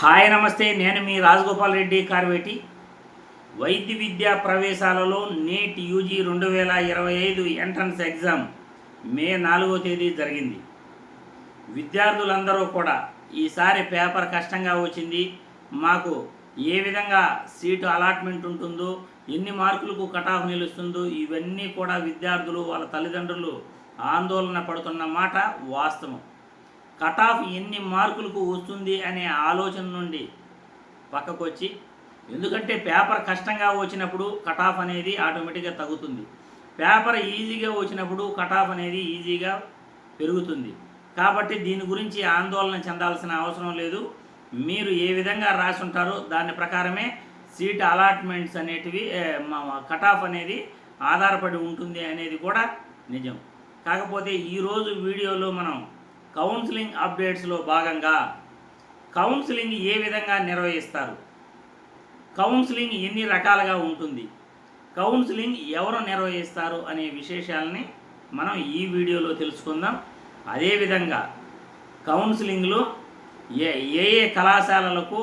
Hi నమస్తే. నేను మీ రాజగోపాల్ రెడ్డి కార్వేటి. వైద్య విద్యా ప్రవేశాలలో నీట్ యూజీ రెండు వేల ఇరవై ఐదు ఎంట్రన్స్ ఎగ్జామ్ మే నాలుగో తేదీ జరిగింది. విద్యార్థులందరూ కూడా ఈసారి పేపర్ కష్టంగా వచ్చింది. మాకు ఏ విధంగా సీటు అలాట్మెంట్ ఉంటుందో ఎన్ని మార్కులకు కటాఫ్ నిలుస్తుందో ఇవన్నీ కూడా విద్యార్థులు వాళ్ళ తల్లిదండ్రులు ఆందోళన పడుతున్న మాట వాస్తవం. కట్ ఆఫ్ ఎన్ని మార్కులకు వస్తుంది అనే ఆలోచన నుండి పక్కకు వచ్చి ఎందుకంటే పేపర్ కష్టంగా వచ్చినప్పుడు కట్ ఆఫ్ అనేది ఆటోమేటిక్గా తగ్గుతుంది. పేపర్ ఈజీగా వచ్చినప్పుడు కట్ ఆఫ్ అనేది ఈజీగా పెరుగుతుంది. కాబట్టి దీని గురించి ఆందోళన చెందాల్సిన అవసరం లేదు. మీరు ఏ విధంగా రాసి ఉంటారో దాని ప్రకారమే సీట్ అలాట్మెంట్స్ అనేటివి కట్ ఆఫ్ అనేది ఆధారపడి ఉంటుంది అనేది కూడా నిజం. కాకపోతే ఈరోజు వీడియోలో మనం కౌన్సిలింగ్ అప్డేట్స్లో భాగంగా కౌన్సిలింగ్ ఏ విధంగా నిర్వహిస్తారు? కౌన్సిలింగ్ ఎన్ని రకాలుగా ఉంటుంది? కౌన్సిలింగ్ ఎవరు నిర్వహిస్తారు అనే విశేషాలని మనం ఈ వీడియోలో తెలుసుకుందాం. అదేవిధంగా కౌన్సిలింగ్లో ఏ ఏ ఏ కళాశాలలకు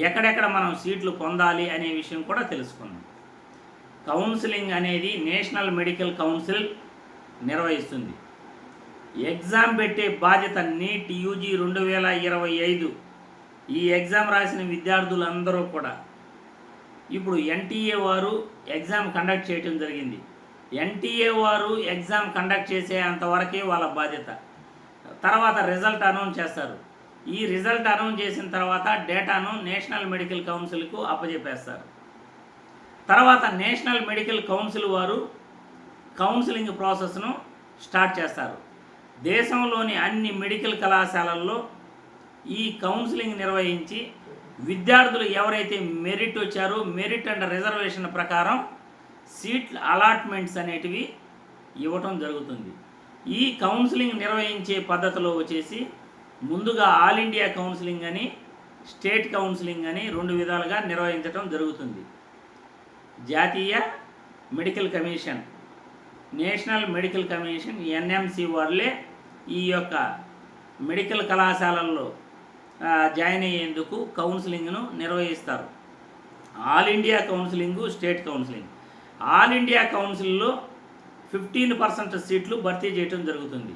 ఎక్కడెక్కడ మనం సీట్లు పొందాలి అనే విషయం కూడా తెలుసుకుందాం. కౌన్సిలింగ్ అనేది నేషనల్ మెడికల్ కౌన్సిల్ నిర్వహిస్తుంది. ఎగ్జామ్ పెట్టే బాధ్యత నీట్ యూజీ రెండు వేల ఇరవై ఐదు. ఈ ఎగ్జామ్ రాసిన విద్యార్థులందరూ కూడా. ఇప్పుడు ఎన్టీఏ వారు ఎగ్జామ్ కండక్ట్ చేయటం జరిగింది. ఎన్టీఏ వారు ఎగ్జామ్ కండక్ట్ చేసే అంతవరకే వాళ్ళ బాధ్యత. తర్వాత రిజల్ట్ అనౌన్స్ చేస్తారు. ఈ రిజల్ట్ అనౌన్స్ చేసిన తర్వాత డేటాను నేషనల్ మెడికల్ కౌన్సిల్కు అప్పజెప్పేస్తారు. తర్వాత నేషనల్ మెడికల్ కౌన్సిల్ వారు కౌన్సిలింగ్ ప్రాసెస్ను స్టార్ట్ చేస్తారు. దేశంలోని అన్ని మెడికల్ కళాశాలల్లో ఈ కౌన్సిలింగ్ నిర్వహించి విద్యార్థులు ఎవరైతే మెరిట్ వచ్చారో మెరిట్ అండ్ రిజర్వేషన్ ప్రకారం సీట్ అలాట్మెంట్స్ అనేటివి ఇవ్వటం జరుగుతుంది. ఈ కౌన్సిలింగ్ నిర్వహించే పద్ధతిలో వచ్చేసి ముందుగా ఆల్ ఇండియా కౌన్సిలింగ్ అని స్టేట్ కౌన్సిలింగ్ అని రెండు విధాలుగా నిర్వహించడం జరుగుతుంది. జాతీయ medical commission national medical commission NMC వాళ్ళే ఈ యొక్క మెడికల్ కళాశాలల్లో జాయిన్ అయ్యేందుకు కౌన్సిలింగ్ను నిర్వహిస్తారు. All India counselling state counselling. All India కౌన్సిల్లో ఫిఫ్టీన్ పర్సెంట్ సీట్లు భర్తీ చేయడం జరుగుతుంది.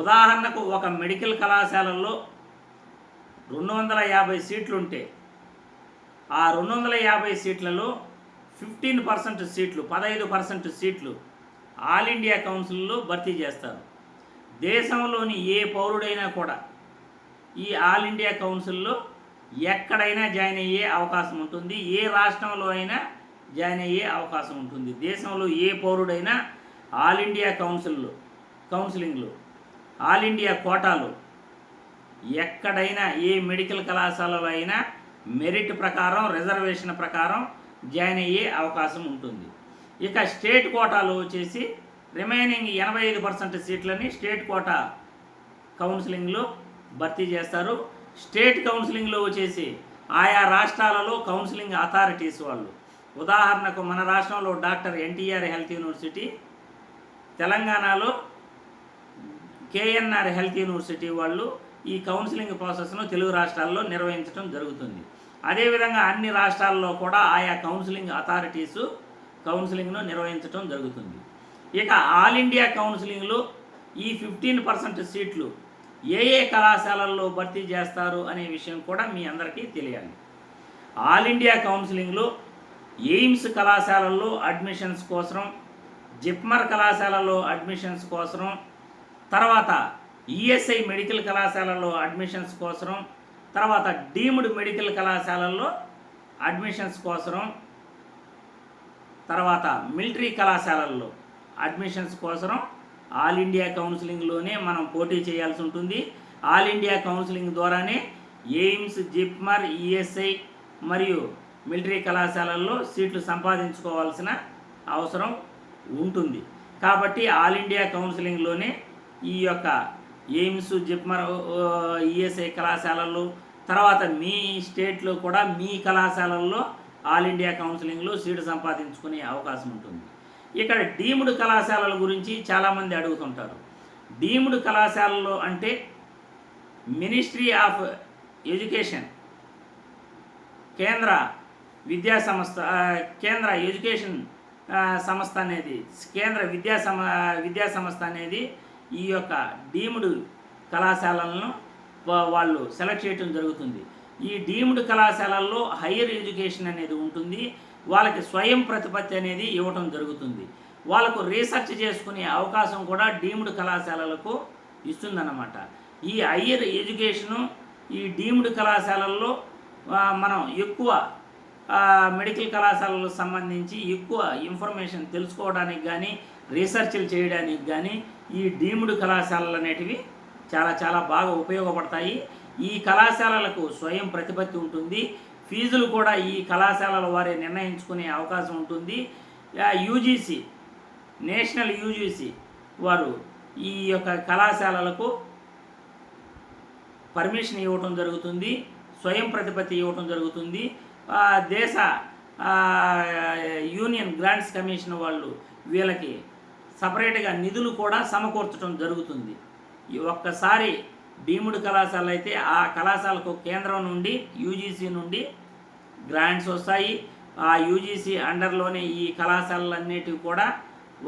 ఉదాహరణకు ఒక మెడికల్ కళాశాలల్లో రెండు వందల యాభై సీట్లు ఉంటే ఆ రెండు వందల యాభై సీట్లలో ఫిఫ్టీన్ పర్సెంట్ సీట్లు పదహైదు పర్సెంట్ సీట్లు ఆల్ ఇండియా కౌన్సిల్లో భర్తీ చేస్తారు. దేశంలోని ఏ పౌరుడైనా కూడా ఈ ఆల్ ఇండియా కౌన్సిల్లో ఎక్కడైనా జాయిన్ అయ్యే అవకాశం ఉంటుంది. ఏ రాష్ట్రంలో అయినా జాయిన్ అయ్యే అవకాశం ఉంటుంది. దేశంలో ఏ పౌరుడైనా ఆల్ ఇండియా కౌన్సిల్లో కౌన్సిలింగ్లో ఆల్ ఇండియా కోటాలో ఎక్కడైనా ఏ మెడికల్ కళాశాలలో అయినా మెరిట్ ప్రకారం రిజర్వేషన్ ప్రకారం జాయిన్ అయ్యే అవకాశం ఉంటుంది. ఇక స్టేట్ కోటాలో వచ్చేసి రిమైనింగ్ ఎనభై ఐదు పర్సెంట్ సీట్లని స్టేట్ కోటా కౌన్సిలింగ్లో భర్తీ చేస్తారు. స్టేట్ కౌన్సిలింగ్లో వచ్చేసి ఆయా రాష్ట్రాలలో కౌన్సిలింగ్ అథారిటీస్ వాళ్ళు. ఉదాహరణకు మన రాష్ట్రంలో డాక్టర్ ఎన్టీఆర్ హెల్త్ యూనివర్సిటీ తెలంగాణలో కేఎన్ఆర్ హెల్త్ యూనివర్సిటీ వాళ్ళు ఈ కౌన్సిలింగ్ ప్రాసెస్ను తెలుగు రాష్ట్రాల్లో నిర్వహించడం జరుగుతుంది. అదేవిధంగా అన్ని రాష్ట్రాల్లో కూడా ఆయా కౌన్సిలింగ్ అథారిటీసు కౌన్సిలింగ్ను నిర్వహించడం జరుగుతుంది. ఇక ఆల్ ఇండియా కౌన్సిలింగ్లో ఈ ఫిఫ్టీన్ పర్సెంట్ సీట్లు ఏ ఏ కళాశాలల్లో భర్తీ చేస్తారు అనే విషయం కూడా మీ అందరికీ తెలియాలి. ఆల్ ఇండియా కౌన్సిలింగ్లో ఎయిమ్స్ కళాశాలల్లో అడ్మిషన్స్ కోసం జిప్మర్ కళాశాలలో అడ్మిషన్స్ కోసం తర్వాత ఈఎస్ఐ మెడికల్ కళాశాలలో అడ్మిషన్స్ కోసం తర్వాత డీమ్డ్ మెడికల్ కళాశాలల్లో అడ్మిషన్స్ కోసం తర్వాత మిలిటరీ కళాశాలల్లో అడ్మిషన్స్ కోసం ఆల్ ఇండియా కౌన్సిలింగ్లోనే మనం పోటీ చేయాల్సి ఉంటుంది. ఆల్ ఇండియా కౌన్సిలింగ్ ద్వారానే ఎయిమ్స్ జిప్మర్ ఈఎస్ఐ మరియు మిలిటరీ కళాశాలల్లో సీట్లు సంపాదించుకోవాల్సిన అవసరం ఉంటుంది. కాబట్టి ఆల్ ఇండియా కౌన్సిలింగ్లోనే ఈ యొక్క ఎయిమ్స్ జిప్మర్ ఈఎస్ఐ కళాశాలలు తర్వాత మీ స్టేట్లో కూడా మీ కళాశాలల్లో ఆల్ ఇండియా కౌన్సిలింగ్లో సీటు సంపాదించుకునే అవకాశం ఉంటుంది. ఇక్కడ డీమ్డ్ కళాశాలల గురించి చాలామంది అడుగుతుంటారు. డీమ్డ్ కళాశాలలో అంటే మినిస్ట్రీ ఆఫ్ ఎడ్యుకేషన్ కేంద్ర విద్యా సంస్థ కేంద్ర ఎడ్యుకేషన్ సంస్థ అనేది కేంద్ర విద్యా సమ విద్యా సంస్థ అనేది ఈ యొక్క డీమ్డ్ కళాశాలలను వాళ్ళు సెలెక్ట్ చేయడం జరుగుతుంది. ఈ డీమ్డ్ కళాశాలల్లో హయ్యర్ ఎడ్యుకేషన్ అనేది ఉంటుంది. వాళ్ళకి స్వయం ప్రతిపత్తి అనేది ఇవ్వటం జరుగుతుంది. వాళ్ళకు రీసెర్చ్ చేసుకునే అవకాశం కూడా డీమ్డ్ కళాశాలలకు ఇస్తుందన్నమాట. ఈ హయ్యర్ ఎడ్యుకేషను ఈ డీమ్డ్ కళాశాలల్లో మనం ఎక్కువ మెడికల్ కళాశాలలకు సంబంధించి ఎక్కువ ఇన్ఫర్మేషన్ తెలుసుకోవడానికి కానీ రీసెర్చ్లు చేయడానికి కానీ ఈ డీమ్డ్ కళాశాలలు అనేటివి చాలా చాలా బాగా ఉపయోగపడతాయి. ఈ కళాశాలలకు స్వయం ప్రతిపత్తి ఉంటుంది. ఫీజులు కూడా ఈ కళాశాలల వారే నిర్ణయించుకునే అవకాశం ఉంటుంది. యూజీసీ నేషనల్ యూజీసీ వారు ఈ యొక్క కళాశాలలకు పర్మిషన్ ఇవ్వటం జరుగుతుంది స్వయం ప్రతిపత్తి ఇవ్వటం జరుగుతుంది. దేశ యూనియన్ గ్రాంట్స్ కమిషన్ వాళ్ళు వీళ్ళకి సపరేట్గా నిధులు కూడా సమకూర్చడం జరుగుతుంది. ఈ ఒక్కసారి డీముడ్ కళాశాల అయితే ఆ కళాశాలకు కేంద్రం నుండి యూజీసీ నుండి గ్రాంట్స్ వస్తాయి. ఆ యూజీసీ అండర్లోనే ఈ కళాశాలలన్నిటివి కూడా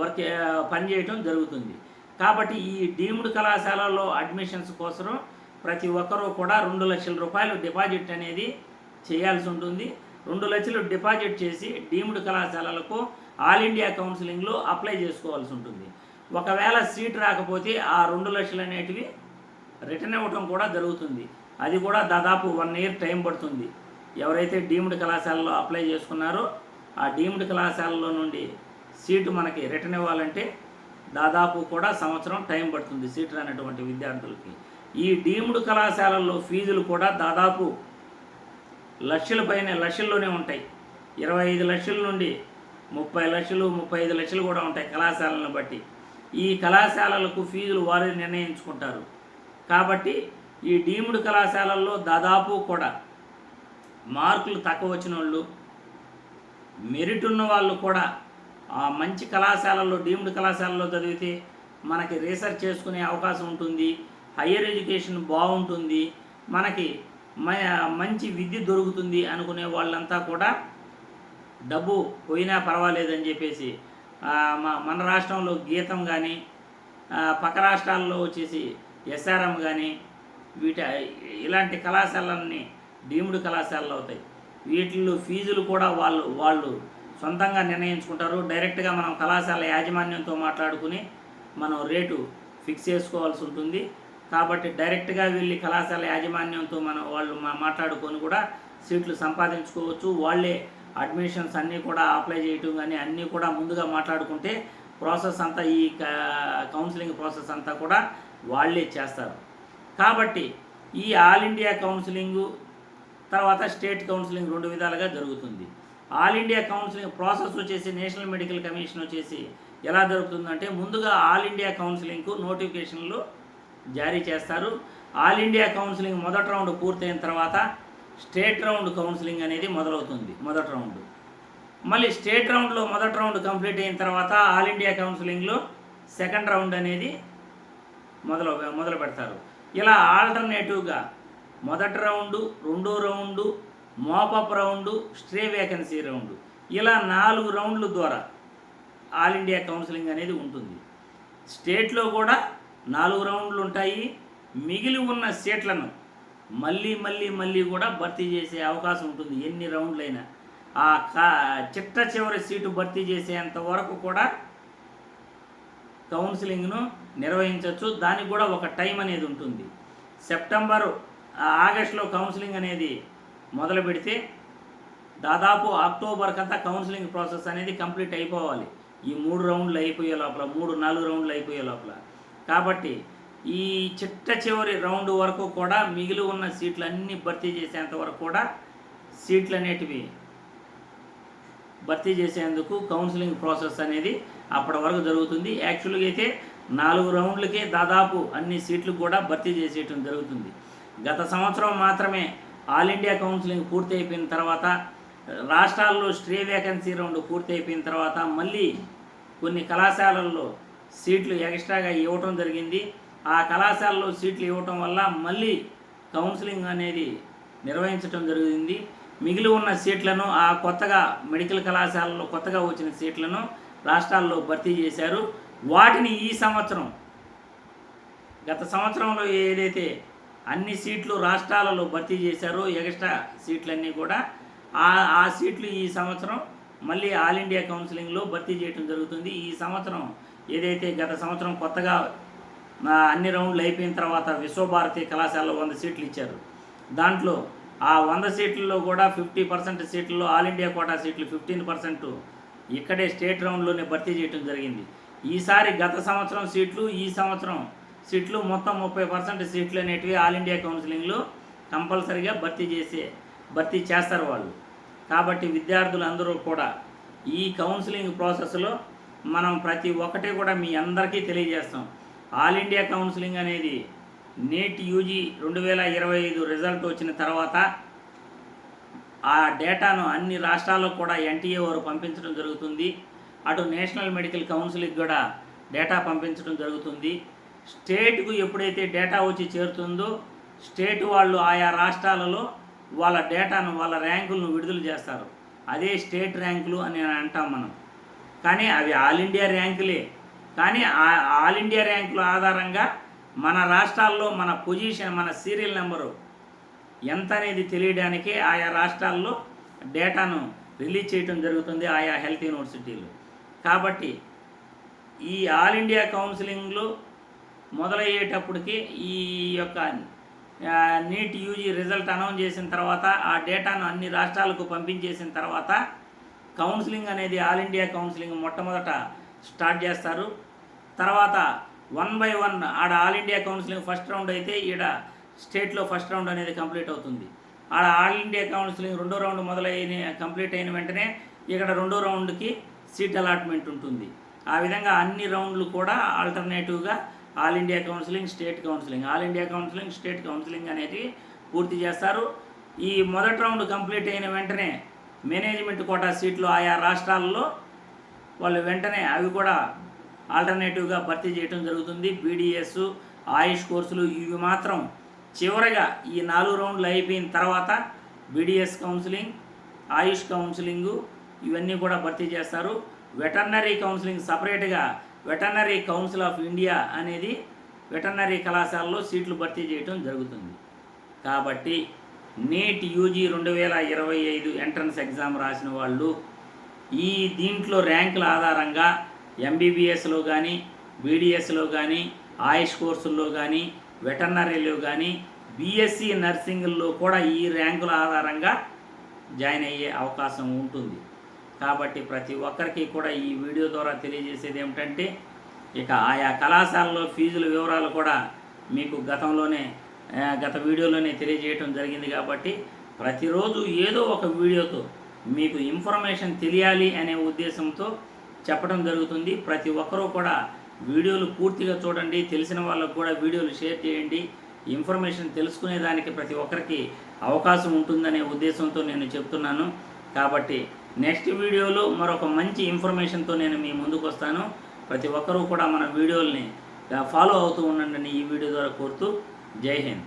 వర్క్ పనిచేయటం జరుగుతుంది. కాబట్టి ఈ డీమ్డ్ కళాశాలలో అడ్మిషన్స్ కోసం ప్రతి ఒక్కరూ కూడా రెండు లక్షల రూపాయలు డిపాజిట్ అనేది చేయాల్సి ఉంటుంది. రెండు లక్షలు డిపాజిట్ చేసి డీమ్డ్ కళాశాలలకు ఆల్ ఇండియా కౌన్సిలింగ్లో అప్లై చేసుకోవాల్సి ఉంటుంది. ఒకవేళ సీట్ రాకపోతే ఆ రెండు లక్షలు అనేటివి రిటర్న్ ఇవ్వటం కూడా జరుగుతుంది. అది కూడా దాదాపు వన్ ఇయర్ టైం పడుతుంది. ఎవరైతే డీమ్డ్ కళాశాలలో అప్లై చేసుకున్నారో ఆ డీమ్డ్ కళాశాలలో నుండి సీటు మనకి రిటర్న్ ఇవ్వాలంటే దాదాపు కూడా సంవత్సరం టైం పడుతుంది సీట్ రానటువంటి విద్యార్థులకి. ఈ డీమ్డ్ కళాశాలల్లో ఫీజులు కూడా దాదాపు లక్షల పైన లక్షల్లోనే ఉంటాయి. ఇరవై ఐదు లక్షల నుండి ముప్పై లక్షలు ముప్పై ఐదు లక్షలు కూడా ఉంటాయి కళాశాలను బట్టి. ఈ కళాశాలలకు ఫీజులు వారే నిర్ణయించుకుంటారు. కాబట్టి ఈ డీమ్డ్ కళాశాలల్లో దాదాపు కూడా మార్కులు తక్కువ వచ్చిన వాళ్ళు మెరిట్ ఉన్న వాళ్ళు కూడా ఆ మంచి కళాశాలల్లో డీమ్డ్ కళాశాలలో చదివితే మనకి రీసెర్చ్ చేసుకునే అవకాశం ఉంటుంది హయ్యర్ ఎడ్యుకేషన్ బాగుంటుంది మనకి మ- మంచి విద్య దొరుకుతుంది అనుకునే వాళ్ళంతా కూడా డబ్బు పోయినా పర్వాలేదని చెప్పేసి మన రాష్ట్రంలో గీతం కానీ పక్క రాష్ట్రాల్లో వచ్చేసి ఎస్ఆర్ఎం కానీ వీటి ఇలాంటి కళాశాలన్నీ డీమ్డ్ కళాశాలలు అవుతాయి. వీటిల్లో ఫీజులు కూడా వాళ్ళు వాళ్ళు సొంతంగా నిర్ణయించుకుంటారు. డైరెక్ట్గా మనం కళాశాల యాజమాన్యంతో మాట్లాడుకుని మనం రేటు ఫిక్స్ చేసుకోవాల్సి ఉంటుంది. కాబట్టి డైరెక్ట్గా వెళ్ళి కళాశాల యాజమాన్యంతో మనం వాళ్ళు మాట్లాడుకొని కూడా సీట్లు సంపాదించుకోవచ్చు. వాళ్ళే అడ్మిషన్స్ అన్నీ కూడా అప్లై చేయటం కానీ అన్నీ కూడా ముందుగా మాట్లాడుకుంటే ప్రాసెస్ అంతా ఈ కౌన్సిలింగ్ ప్రాసెస్ అంతా కూడా వాళ్ళే చేస్తారు. కాబట్టి ఈ ఆల్ ఇండియా కౌన్సిలింగ్ తర్వాత స్టేట్ కౌన్సిలింగ్ రెండు విధాలుగా జరుగుతుంది. ఆల్ ఇండియా కౌన్సిలింగ్ ప్రాసెస్ వచ్చేసి నేషనల్ మెడికల్ కమిషన్ వచ్చేసి ఎలా జరుగుతుందంటే ముందుగా ఆల్ ఇండియా కౌన్సిలింగ్కు నోటిఫికేషన్లు జారీ చేస్తారు. ఆల్ ఇండియా కౌన్సిలింగ్ మొదటి రౌండ్ పూర్తయిన తర్వాత స్టేట్ రౌండ్ కౌన్సిలింగ్ అనేది మొదలవుతుంది మొదటి రౌండ్. మళ్ళీ స్టేట్ రౌండ్లో మొదటి రౌండ్ కంప్లీట్ అయిన తర్వాత ఆల్ ఇండియా కౌన్సిలింగ్లో సెకండ్ రౌండ్ అనేది మొదలు మొదలు పెడతారు. ఇలా ఆల్టర్నేటివ్గా మొదటి రౌండు రెండో round mop up round stray vacancy round ఇలా నాలుగు రౌండ్ల ద్వారా ఆల్ ఇండియా కౌన్సిలింగ్ అనేది ఉంటుంది. స్టేట్లో కూడా నాలుగు రౌండ్లు ఉంటాయి. మిగిలి ఉన్న సీట్లను మళ్ళీ మళ్ళీ మళ్ళీ కూడా భర్తీ చేసే అవకాశం ఉంటుంది. ఎన్ని రౌండ్లైనా. ఆ కా చిట్ట చివరి సీటు భర్తీ చేసేంత వరకు కూడా కౌన్సిలింగ్ను నిర్వహించవచ్చు దానికి కూడా ఒక టైం అనేది ఉంటుంది. సెప్టెంబరు ఆగస్టులో కౌన్సిలింగ్ అనేది మొదలు పెడితే దాదాపు అక్టోబర్ కంతా కౌన్సిలింగ్ ప్రాసెస్ అనేది కంప్లీట్ అయిపోవాలి. ఈ మూడు రౌండ్లు అయిపోయే లోపల మూడు నాలుగు రౌండ్లు అయిపోయే లోపల. కాబట్టి ఈ చిట్ట చివరి రౌండ్ వరకు కూడా మిగిలి ఉన్న సీట్లు అన్నీ భర్తీ చేసేంత వరకు కూడా సీట్లు అనేటివి భర్తీ చేసేందుకు కౌన్సిలింగ్ ప్రాసెస్ అనేది అప్పటి వరకు జరుగుతుంది. యాక్చువల్గా అయితే నాలుగు రౌండ్లకే దాదాపు అన్ని సీట్లు కూడా భర్తీ చేసేయటం జరుగుతుంది. గత సంవత్సరం మాత్రమే ఆల్ ఇండియా కౌన్సిలింగ్ పూర్తి అయిపోయిన తర్వాత రాష్ట్రాల్లో స్ట్రే వేకెన్సీ రౌండ్ పూర్తి అయిపోయిన తర్వాత మళ్ళీ కొన్ని కళాశాలల్లో సీట్లు ఎక్స్ట్రాగా ఇవ్వటం జరిగింది. ఆ కళాశాలలో సీట్లు ఇవ్వటం వల్ల మళ్ళీ కౌన్సిలింగ్ అనేది నిర్వహించటం జరిగింది. మిగిలి ఉన్న సీట్లను ఆ కొత్తగా మెడికల్ కళాశాలలో కొత్తగా వచ్చిన సీట్లను రాష్ట్రాల్లో భర్తీ చేశారు. వాటిని ఈ సంవత్సరం గత సంవత్సరంలో ఏదైతే అన్ని సీట్లు రాష్ట్రాలలో భర్తీ చేశారో ఎక్స్ట్రా సీట్లన్నీ కూడా ఆ ఆ సీట్లు ఈ సంవత్సరం మళ్ళీ ఆల్ ఇండియా కౌన్సిలింగ్లో భర్తీ చేయడం జరుగుతుంది. ఈ సంవత్సరం ఏదైతే గత సంవత్సరం కొత్తగా అన్ని రౌండ్లు అయిపోయిన తర్వాత విశ్వభారతి కళాశాలలో వంద సీట్లు ఇచ్చారు. దాంట్లో ఆ వంద సీట్లలో కూడా ఫిఫ్టీ పర్సెంట్ సీట్లలో ఆల్ ఇండియా కోటా సీట్లు ఫిఫ్టీన్ పర్సెంట్ ఇక్కడే స్టేట్ రౌండ్లోనే భర్తీ చేయడం జరిగింది. ఈసారి గత సంవత్సరం సీట్లు ఈ సంవత్సరం సీట్లు మొత్తం ముప్పై పర్సెంట్ సీట్లు అనేటివి ఆల్ ఇండియా కౌన్సిలింగ్లో కంపల్సరిగా భర్తీ చేసే భర్తీ చేస్తారు వాళ్ళు. కాబట్టి విద్యార్థులందరూ కూడా ఈ కౌన్సిలింగ్ ప్రాసెస్లో మనం ప్రతి ఒక్కటి కూడా మీ అందరికీ తెలియజేస్తాం. ఆల్ ఇండియా కౌన్సిలింగ్ అనేది నేట్ యూజీ రెండు వేల ఇరవై ఐదు రిజల్ట్ వచ్చిన తర్వాత ఆ డేటాను అన్ని రాష్ట్రాల్లో కూడా ఎన్టీఏ వారు పంపించడం జరుగుతుంది. అటు నేషనల్ మెడికల్ కౌన్సిల్కి కూడా డేటా పంపించడం జరుగుతుంది. స్టేట్కు ఎప్పుడైతే డేటా వచ్చి చేరుతుందో స్టేట్ వాళ్ళు ఆయా రాష్ట్రాలలో వాళ్ళ డేటాను వాళ్ళ ర్యాంకులను విడుదల చేస్తారు. అదే స్టేట్ ర్యాంకులు అని అంటాం మనం. కానీ అవి ఆల్ ఇండియా ర్యాంకులే. కానీ ఆ ఆల్ ఇండియా ర్యాంకుల ఆధారంగా మన రాష్ట్రాల్లో మన పొజిషన్ మన సీరియల్ నెంబరు ఎంత అనేది తెలియడానికి ఆయా రాష్ట్రాల్లో డేటాను రిలీజ్ చేయడం జరుగుతుంది ఆయా హెల్త్ యూనివర్సిటీలు. కాబట్టి ఈ ఆల్ ఇండియా కౌన్సిలింగ్లు మొదలయ్యేటప్పటికి ఈ యొక్క నీట్ యూజీ రిజల్ట్ అనౌన్స్ చేసిన తర్వాత ఆ డేటాను అన్ని రాష్ట్రాలకు పంపించేసిన తర్వాత కౌన్సిలింగ్ అనేది ఆల్ ఇండియా కౌన్సిలింగ్ మొట్టమొదట స్టార్ట్ చేస్తారు. తర్వాత వన్ బై వన్ ఆడ all India counselling first round అయితే ఈడ స్టేట్లో ఫస్ట్ రౌండ్ అనేది కంప్లీట్ అవుతుంది. ఆడ ఆల్ ఇండియా కౌన్సిలింగ్ రెండో రౌండ్ మొదలైన కంప్లీట్ అయిన వెంటనే ఇక్కడ రెండో రౌండ్కి సీట్ అలాట్మెంట్ ఉంటుంది. ఆ విధంగా అన్ని రౌండ్లు కూడా ఆల్టర్నేటివ్గా all India counselling state counselling. All India counselling state counselling అనేది పూర్తి చేస్తారు. ఈ మొదటి రౌండ్ కంప్లీట్ అయిన వెంటనే మేనేజ్మెంట్ కోటా సీట్లు ఆయా రాష్ట్రాల్లో వాళ్ళు వెంటనే అవి కూడా ఆల్టర్నేటివ్గా భర్తీ చేయడం జరుగుతుంది. బీడీఎస్ ఆయుష్ కోర్సులు ఇవి మాత్రం చివరగా ఈ నాలుగు రౌండ్లు అయిపోయిన తర్వాత బీడీఎస్ కౌన్సిలింగ్ ఆయుష్ కౌన్సిలింగు ఇవన్నీ కూడా భర్తీ చేస్తారు. వెటర్నరీ కౌన్సిలింగ్ సపరేట్గా వెటర్నరీ కౌన్సిల్ ఆఫ్ ఇండియా అనేది వెటర్నరీ కళాశాలలో సీట్లు భర్తీ చేయడం జరుగుతుంది. కాబట్టి నీట్ యూజీ రెండు వేల ఇరవై ఐదు ఎంట్రన్స్ ఎగ్జామ్ రాసిన వాళ్ళు ఈ దీంట్లో ర్యాంకుల ఆధారంగా ఎంబీబీఎస్లో కానీ బీడీఎస్లో కానీ ఆయుష్ కోర్సుల్లో కానీ వెటర్నరీలో కానీ బీఎస్సీ నర్సింగ్లో కూడా ఈ ర్యాంకుల ఆధారంగా జాయిన్ అయ్యే అవకాశం ఉంటుంది. కాబట్టి ప్రతి ఒక్కరికి కూడా ఈ వీడియో ద్వారా తెలియజేసేది ఏమిటంటే ఇక ఆయా కళాశాలలో ఫీజుల వివరాలు కూడా మీకు గతంలోనే గత వీడియోలోనే తెలియజేయటం జరిగింది కాబట్టి ప్రతిరోజు ఏదో ఒక వీడియోతో మీకు ఇన్ఫర్మేషన్ తెలియాలి అనే ఉద్దేశంతో చెప్పడం జరుగుతుంది. ప్రతి ఒక్కరూ కూడా వీడియోలు పూర్తిగా చూడండి. తెలిసిన వాళ్ళకు కూడా వీడియోలు షేర్ చేయండి. ఇన్ఫర్మేషన్ తెలుసుకునేదానికి ప్రతి ఒక్కరికి అవకాశం ఉంటుందనే ఉద్దేశంతో నేను చెప్తున్నాను. కాబట్టి నెక్స్ట్ వీడియోలో మరొక మంచి ఇన్ఫర్మేషన్తో నేను మీ ముందుకు వస్తాను. ప్రతి ఒక్కరూ కూడా మన వీడియోల్ని ఫాలో అవుతూ ఉండండి ఈ వీడియో ద్వారా కోరుతూ జై హింద్.